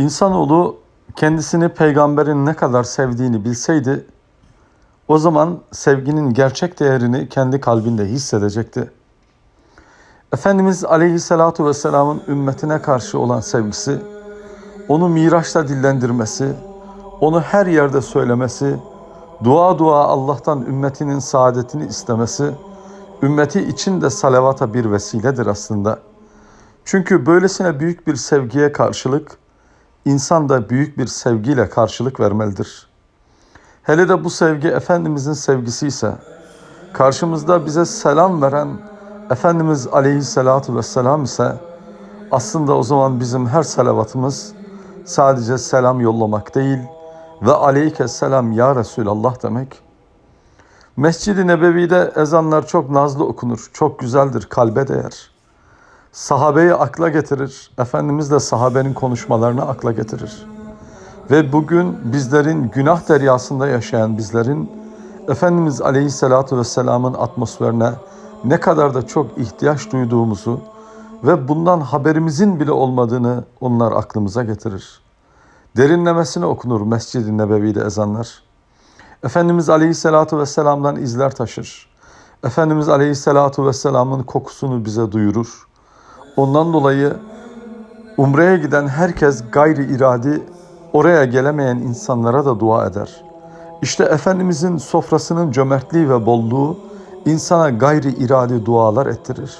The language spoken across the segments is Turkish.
İnsanoğlu kendisini peygamberin ne kadar sevdiğini bilseydi, o zaman sevginin gerçek değerini kendi kalbinde hissedecekti. Efendimiz Aleyhisselatu Vesselam'ın ümmetine karşı olan sevgisi, onu Miraç'ta dillendirmesi, onu her yerde söylemesi, dua dua Allah'tan ümmetinin saadetini istemesi, ümmeti için de salavata bir vesiledir aslında. Çünkü böylesine büyük bir sevgiye karşılık, insan da büyük bir sevgiyle karşılık vermelidir. Hele de bu sevgi Efendimizin sevgisi ise, karşımızda bize selam veren Efendimiz Aleyhisselatu Vesselam ise, aslında o zaman bizim her salavatımız sadece selam yollamak değil ve aleyke selam ya Resulallah demek. Mescid-i Nebevi'de ezanlar çok nazlı okunur, çok güzeldir, kalbe değer. Sahabeyi akla getirir, Efendimiz de sahabenin konuşmalarını akla getirir. Ve bugün bizlerin günah deryasında yaşayan bizlerin Efendimiz Aleyhisselatü Vesselam'ın atmosferine ne kadar da çok ihtiyaç duyduğumuzu ve bundan haberimizin bile olmadığını onlar aklımıza getirir. Derinlemesine okunur Mescid-i Nebevi'de ezanlar. Efendimiz Aleyhisselatü Vesselam'dan izler taşır. Efendimiz Aleyhisselatü Vesselam'ın kokusunu bize duyurur. Ondan dolayı Umre'ye giden herkes gayri iradi oraya gelemeyen insanlara da dua eder. İşte Efendimizin sofrasının cömertliği ve bolluğu insana gayri iradi dualar ettirir.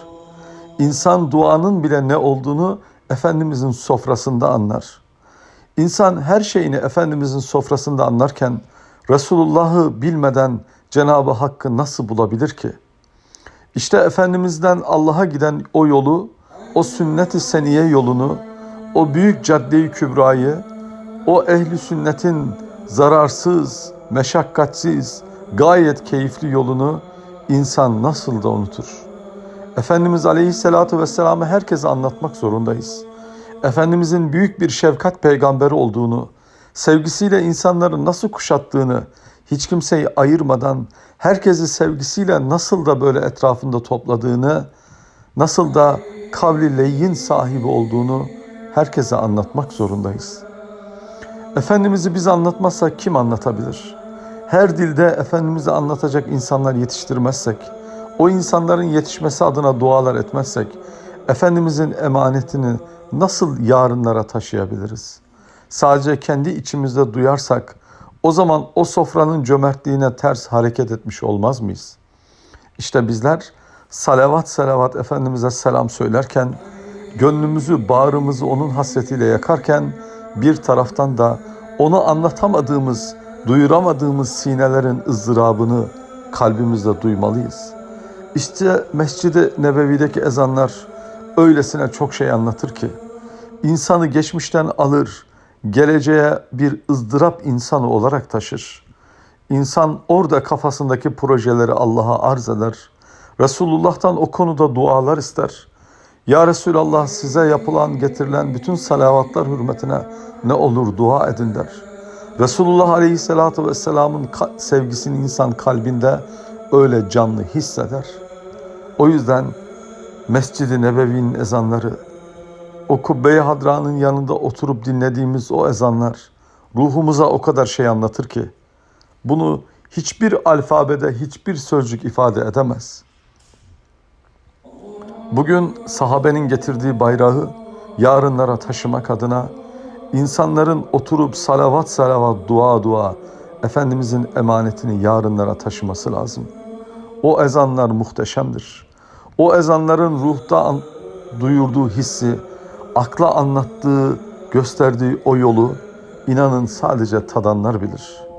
İnsan duanın bile ne olduğunu Efendimizin sofrasında anlar. İnsan her şeyini Efendimizin sofrasında anlarken Resulullah'ı bilmeden Cenab-ı Hakk'ı nasıl bulabilir ki? İşte Efendimiz'den Allah'a giden o yolu, o sünnet-i seniye yolunu, o büyük cadde-i kübrayı, o ehli sünnetin zararsız, meşakkatsiz, gayet keyifli yolunu insan nasıl da unutur? Efendimiz Aleyhisselatü Vesselam'ı herkese anlatmak zorundayız. Efendimizin büyük bir şefkat peygamberi olduğunu, sevgisiyle insanları nasıl kuşattığını, hiç kimseyi ayırmadan herkesi sevgisiyle nasıl da böyle etrafında topladığını, nasıl da kavli leyyin sahibi olduğunu herkese anlatmak zorundayız. Efendimiz'i biz anlatmazsak kim anlatabilir? Her dilde Efendimiz'i anlatacak insanlar yetiştirmezsek, o insanların yetişmesi adına dualar etmezsek, Efendimizin emanetini nasıl yarınlara taşıyabiliriz? Sadece kendi içimizde duyarsak, o zaman o sofranın cömertliğine ters hareket etmiş olmaz mıyız? İşte bizler salavat salavat Efendimiz'e selam söylerken, gönlümüzü, bağrımızı onun hasretiyle yakarken, bir taraftan da onu anlatamadığımız, duyuramadığımız sinelerin ızdırabını kalbimizde duymalıyız. İşte Mescid-i Nebevi'deki ezanlar öylesine çok şey anlatır ki, insanı geçmişten alır, geleceğe bir ızdırap insanı olarak taşır. İnsan orada kafasındaki projeleri Allah'a arz eder. Resulullah'tan o konuda dualar ister. Ya Resulallah size yapılan getirilen bütün salavatlar hürmetine ne olur dua edin der. Resulullah Aleyhisselatü Vesselam'ın sevgisini insan kalbinde öyle canlı hisseder. O yüzden Mescid-i Nebevi'nin ezanları, o kubbe-i hadranın yanında oturup dinlediğimiz o ezanlar ruhumuza o kadar şey anlatır ki bunu hiçbir alfabede hiçbir sözcük ifade edemez. Bugün sahabenin getirdiği bayrağı yarınlara taşımak adına insanların oturup salavat salavat dua dua Efendimizin emanetini yarınlara taşıması lazım. O ezanlar muhteşemdir. O ezanların ruhta duyurduğu hissi, akla anlattığı, gösterdiği o yolu inanın sadece tadanlar bilir.''